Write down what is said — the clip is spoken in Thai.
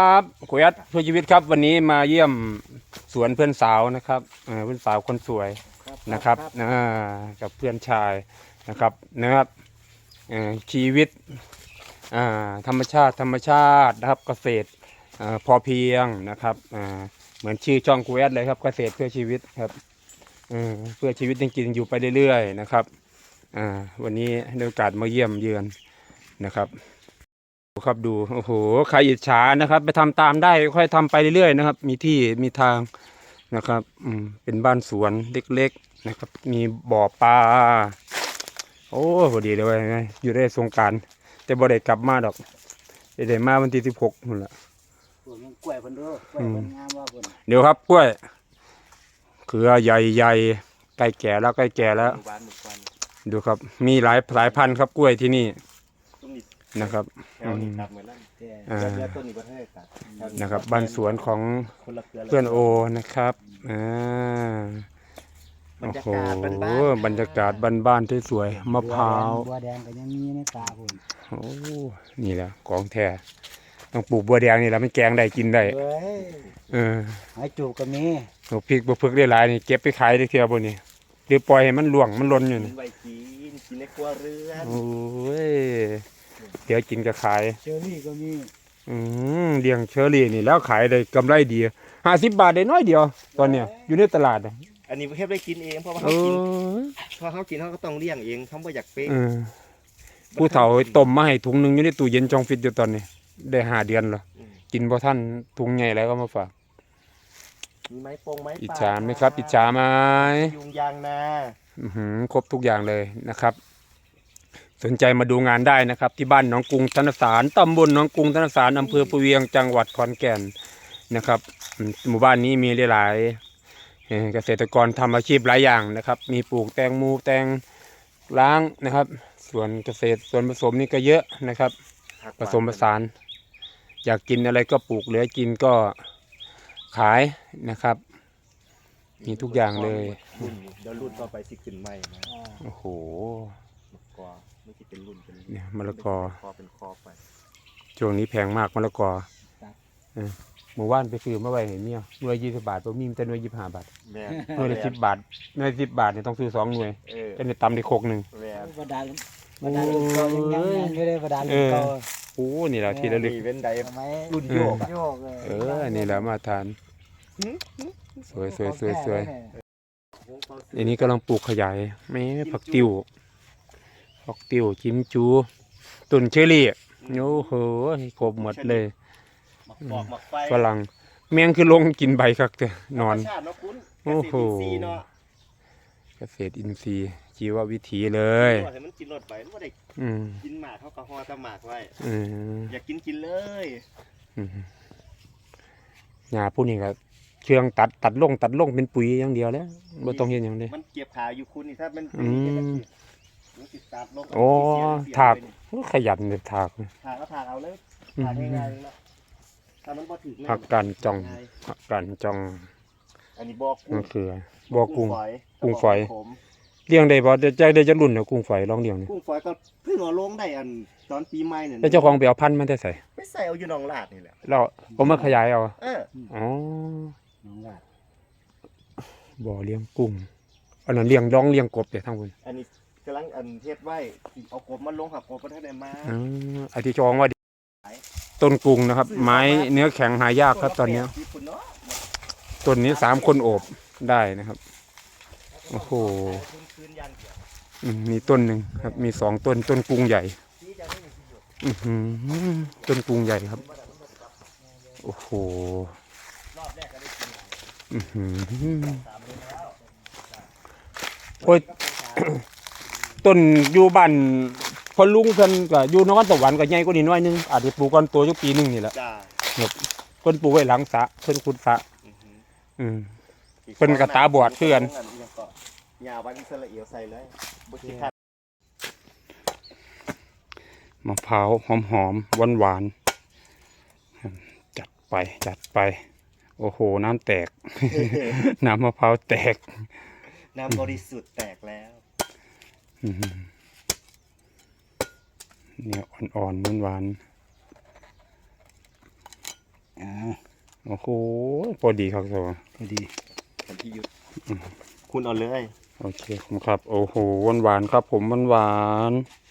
ครับคุยัดเพื่อชีวิตครับ วันนี้มาเยี่ยมสวนเพื่อนสาวนะครับเอ่อเพื่อนสาวคนสวยนะครับอ่ากับเพื่อนชายนะครับนะครับเอ่อชีวิตอ่าธรรมชาติธรรมชาตินะครับเกษตรอ่าพอเพียงนะครับอ่าเหมือนชื่อช่องคุยัดเลยครับเกษตรเพื่อชีวิตครับเออเพื่อชีวิตจริงๆอยู่ไปเรื่อยๆนะครับอ่าวันนี้ได้โอกาสมาเยี่ยมเยือนนะครับดู ครับดูโอ้โหใครอิจฉานะครับ ไปทำตามได้ค่อยทำไปเรื่อยๆนะครับ มีที่มีทางนะครับ อืมเป็นบ้านสวนเล็กๆนะครับ มีบ่อปลาโอ้พอดีเลยเว้ยอยู่ได้สงกรารแต่บ่ได้กลับมาดอกได้มาวันที่สิบหกนั่นแหละส่วนมันกล้วยเพิ่นเด้อกล้วยเพิ่นงามว่าเพิ่นเดี๋ยวครับกล้วยเครือใหญ่ๆใกล้แก่แล้วใกล้แก่แล้วหวานหมึกควันดูครับ มีหลายสายพันธุ์ครับกล้วยที่นี่ต้ นนี้นะครับแถวนี้ตัดเหมือนนั่นแต่อ่าเรือต้นนี้ประเทศตัดแถวนะครับบ้านสวนของคนละเครือเพื่อนโอนะครับอ่าบรโอ้รยาโหกาศบ้านๆบรรยากาศบ้านๆที่สวยมะพร้าวบัวแดงก็ยังมีในตาพุ่นโอ้นี่แหละของแท้ต้องปลูกบัวแดงนี่แหละมันแกงได้กินได้เอ้ยเออหอยจูบก็มีโอ้พริกบัวพึกได้หลายนี่เก็บไปขายได้เทียวบนนี่หรือปล่อยให้มันหลวงมันหล่นอยู่กินี่นไว้กินกินในครัวเรือนโอ้ย เดี๋ยวกินก็ขาย เชอรี่ก็มีอืมเลี้ยงเชอรี่นี่แล้วขายได้กำไรดีห้าสิบบาทได้น้อยเดียว ตอนเนี้ยอยู่ในตลาดอะอันนี้เฮ็ดได้กินเองเพราะว่าเอเขากินอเพราะเขากินเขาก็ต้องเลี้ยงเองเขาไม่อยากเป๊ะเออผู้เฒ่าต้มมาให้ถุงหนึ่งอยู่ในตู้เย็นจองฟิตอยู่ตอนนี้ ได้ห้าเดือนแล้วอืมกินพอท่านถุงใหญ่แล้วก็มาฝาก มีไม้โปงไม้อิจป่ฉาไหมครับ อิจฉาไหมยุงยางนา อื้อหือครบทุกอย่างเลยนะครับ สนใจมาดูงานได้นะครับ ที่บ้านหนองกรุงธนสารตำบลหนองกรุงธนสารอำเภอปูเวียงจังหวัดขอนแก่นนะครับอืมหมู่บ้านนี้มีหลายๆเอ่อเกษตรกรทำอาชีพหลายอย่างนะครับ มีปลูกแตงโมแตงล้างนะครับ ส่วนเกษตรส่วนผสมนี่ก็เยอะนะครับผักหผวานสมผสาน อยากกินอะไรก็ปลูกเหลือกินก็ขายนะครับ มีทุกอย่างเลย รุ่นนี้เดี๋ยวรุ่นต่อไปสิขึ้นใหม่นะอ่าโอ้โหมะกอ ไม่ใช่เป็นรุ่นเป็นเนี่ยมะละกอ คอเป็นคอไปช่วงนี้แพงมากมะละกอเออหมู่บ้านไปซื้อมาไว้เห็นเนี่ยหน่วยยี่สิบบาทตัวมีแต่หน่วยยี่สิบห้าบาทแม่หน่วยละสิบบาทหน่วยสิบบาทเนี่ยต้องซื้อสองหน่วยเออจะได้ตำได้โคกหนึ่ง แม่บดาลบดาลลูกเก่ายังยังยังอยู่เลยบดาลลูกเก่าโอ้นี่แหละที่ระลึกนี่เว้นใดสมัยรุ่นโยกอะ โยกเลยเออนี่แหละมาทาน สวยสวยสวยสวย อันนี้กำลังปลูกขยายแม่ผักติ้ว ผักติ้วจิ้มจู ตุนเชอรี่โอ้โหครบหมดเลยหมักปอกหมักไฟฝรั่งแมงคือลงกินใบคักแต่นอนธรรมชาติเนาะคุณโอ้โหเกษตรอินทรีย์เนาะเกษตรอินทรีย์ชีววิถีเลยว่าให้มันกินรสไปมันบ่ได้อืมกินหมากเขาก็ห่อแตะหมากไว้อืมอยากกินกินเลยอืมหญ้าพวกนี้ก็เครื่องตัดตัดลงตัดลงเป็นปุ๋ยอย่างเดียวแล้วบ่ต้องเฮ็ดหยังเลยมันเก็บขายอยู่คุณนี่ถ้ามันอืมมัน ติดตัดลงโอ้เสียถากเสียเลยโอ้ขยันเลยถากถากก็ถากเอาเลยอืมถากง่ายๆเลยเนาะถ้ามันบ่ถึงผักกันจองผักกันจอง อันนี้บ่อกุ้นั่งนคือบ่อกุ้งฝอยกุ้งฝอยผมเลี้ยงได้บ่ได้จักได้จักรุ่นแล้วกุ้งฝอยลองเลี้ยงนี่กุ้งฝอยก็เพิ่งเอาลงได้อันตอนปีใหม่เนี่ยแล้วเจ้าของไปเอาพันธุ์มาได้ใส่ไปใส่เอาอยู่หนองลาดนี่แหละแล้วผมมาขยายเอาเอออ๋อน้องว่าบ่อเลี้ยงกุ้งอันนั้นเลี้ยงร้องเลี้ยงกบเดี๋ยวทั้งคุณอันนี้ กำลังอันเฮ็ดไว้สิเอากบมาลงครับกบบ่ทันได้มาอ๋อไอที่จองว่าดีต้นกุ้งนะครับ ไม้เนื้อแข็งหายากครับตอนเนี้ยญี่ปุ่นเนาะต้นนี้สามคนโอบได้นะครับ โอ้โห คืนยันเดียวอืมมีต้นหนึ่งครับ มีสองต้นต้นกุ้งใหญ่ ที่จะไม่มีประโยชน์อือหือต้นกุ้งใหญ่ครับ โอ้โหรอบแรกก็ได้กินอือหือสามเดือนแล้วโอ้ย ต้นอยู่บ้านพอลุงเพิ่นก็อยู่นครสวรรค์ก็ใหญ่กว่านี้หน้อยนึงอาจจะปลูกก่อนตัวอยู่ปีหนึงนี่แหละจ้าเพิ่นปลูกไว้หลังสระเพิ่นขุดสระอือหืออืม เพิ่นก็ตาบอดคือกัน ยาวันอิสราเอลใส่เลยบุคิคัดมะพร้าวหอมหอมหวานหวานๆจัดไปจัดไป โอ้โห น้ำแตก น้ำมะพร้าวแตก น้ำบริสุทธิ์แตกแล้วอื้อหือ เนี่ยอ่อนๆหวานโอ้โหพอดีครับสวพอดีกันที่หยุดคุณเอาเลย โอเคผมครับ โอ้โหหวานหวานๆครับ ผมหวานหวานๆ